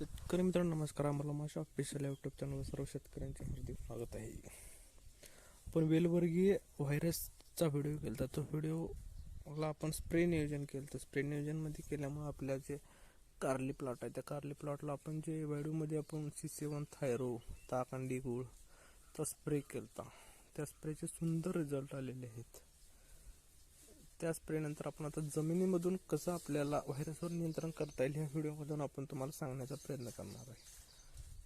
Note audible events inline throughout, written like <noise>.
शेतकरी मित्रांनो नमस्कार. आम्हाला माझ्या ऑफिशियल यूट्यूब चॅनल सर्व शेतकऱ्यांचे हार्दिक स्वागत आहे. आपण वेलवर्गीय व्हायरसचा व्हिडिओ केला होता तो व्हिडिओला आपण स्प्रे नियोजन केलं तर स्प्रे नियोजनमध्ये केल्यामुळे आपल्या जे कारली प्लॉट आहे त्या कारली प्लॉटला आपण जे व्हिडिओमध्ये आपण सी सेवन थायरो ताकांडी गुळ तर स्प्रे केला त्या स्प्रेचे सुंदर रिझल्ट आलेले आहेत. त्या स्प्रेनंतर आपण आता जमिनीमधून कसं आपल्याला व्हायरसवर नियंत्रण करता येईल ह्या व्हिडिओमधून आपण तुम्हाला सांगण्याचा प्रयत्न करणार आहे.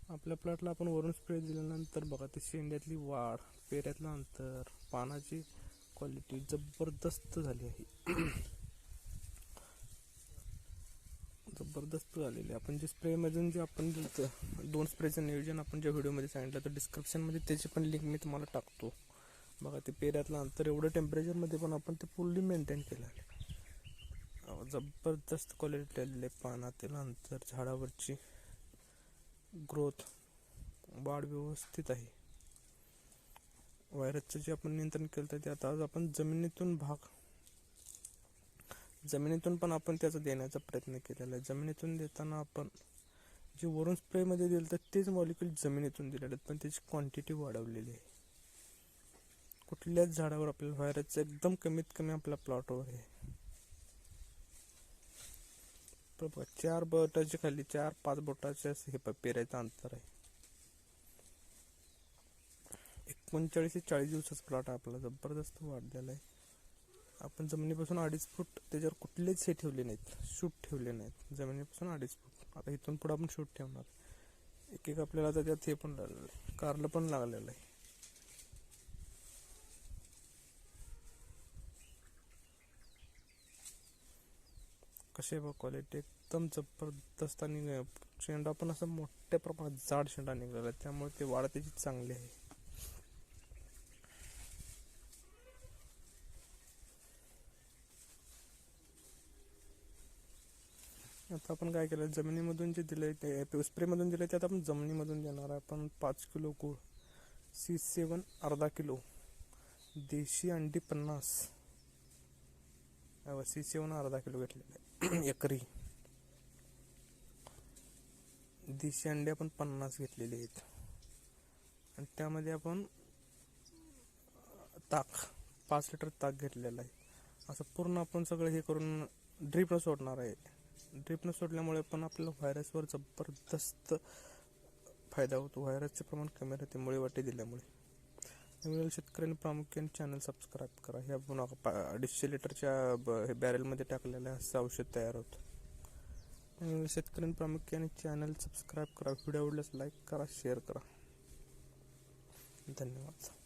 आपल्या प्लॉटला आपण वरून स्प्रे दिल्यानंतर बघा ते शेंड्यातली वाढ पेऱ्यातलं अंतर पानाची क्वालिटी जबरदस्त झाली आहे. <clears throat> जबरदस्त झालेली आहे. आपण जे स्प्रेमधून जे आपण दोन स्प्रेचं नियोजन आपण ज्या व्हिडिओमध्ये सांगितलं तर डिस्क्रिप्शनमध्ये त्याची पण लिंक मी तुम्हाला टाकतो. बघा ते पेऱ्यातलं अंतर एवढं टेम्परेचरमध्ये पण आपण ते फुल्ली मेंटेन केलं आहे. जबरदस्त क्वालिटी आलेली आहे पानातील अंतर झाडावरची ग्रोथ वाढ व्यवस्थित आहे. व्हायरसचं जे आपण नियंत्रण केलं तर ते आता आज आपण जमिनीतून भाग जमिनीतून पण आपण त्याचा देण्याचा प्रयत्न केलेला आहे. जमिनीतून देताना आपण जे वरून स्प्रेमध्ये दिलं तर तेच मॉलिक्युल जमिनीतून दिलेले आहेत पण त्याची क्वांटिटी वाढवलेली आहे. कुठल्याच झाडावर आपल्याला व्हायरसचं एकदम कमीत कमी आपल्या प्लॉटवर आहे. चार बोटाच्या खाली चार पाच बोटाचे असं हे प- पेरायचं अंतर आहे. एकोणचाळीस ते चाळीस दिवसाचा प्लॉट आहे आपला. जबरदस्त वाढलेला आहे. आपण जमिनीपासून अडीच फूट त्याच्यावर कुठलेच हे ठेवले नाहीत. शूट ठेवले नाहीत. जमिनीपासून अडीच फूट. आता इथून पुढे आपण शूट ठेवणार. एक एक आपल्याला आता त्यात हे पण लागलेलं आहे कारलं पण लागलेलं आहे. कसे बघ क्वालिटी एकदम जबरदस्त आणि शेंडा पण असं मोठ्या प्रमाणात जाड शेंडा निघाला आहे. त्यामुळे ते वाढ त्याची चांगली आहे. आता आपण काय केलं जमिनीमधून जे दिलंय ते स्प्रेमधून दिलंय ते आता आपण जमिनीमधून देणार आहे. आपण पाच किलो गुळ सी सेवन अर्धा किलो देशी अंडी पन्नास. सी सेवन अर्धा किलो घेतलेलं आहे. <clears throat> एकरी. देशी अंडे आपण पन्नास घेतलेले आहेत. आणि त्यामध्ये आपण ताक पाच लिटर ताक घेतलेलं आहे. असं पूर्ण आपण सगळं हे करून ड्रीपनं सोडणार आहे. ड्रीपनं सोडल्यामुळे पण आपल्याला व्हायरसवर जबरदस्त फायदा होतो. व्हायरसचे प्रमाण कमी राहते मुळे वाटे दिल्यामुळे. त्यामुळे शेतकऱ्यांनी प्रामुख्याने चॅनल सबस्क्राईब करा. ह्या पा- अडीचशे लिटरच्या ब- हे बॅरेलमध्ये टाकलेलं आहे असं औषध तयार होतं. त्यामुळे शेतकऱ्यांनी प्रामुख्याने चॅनल सबस्क्राईब करा. व्हिडिओ आवडल्यास लाईक करा शेअर करा. धन्यवाद.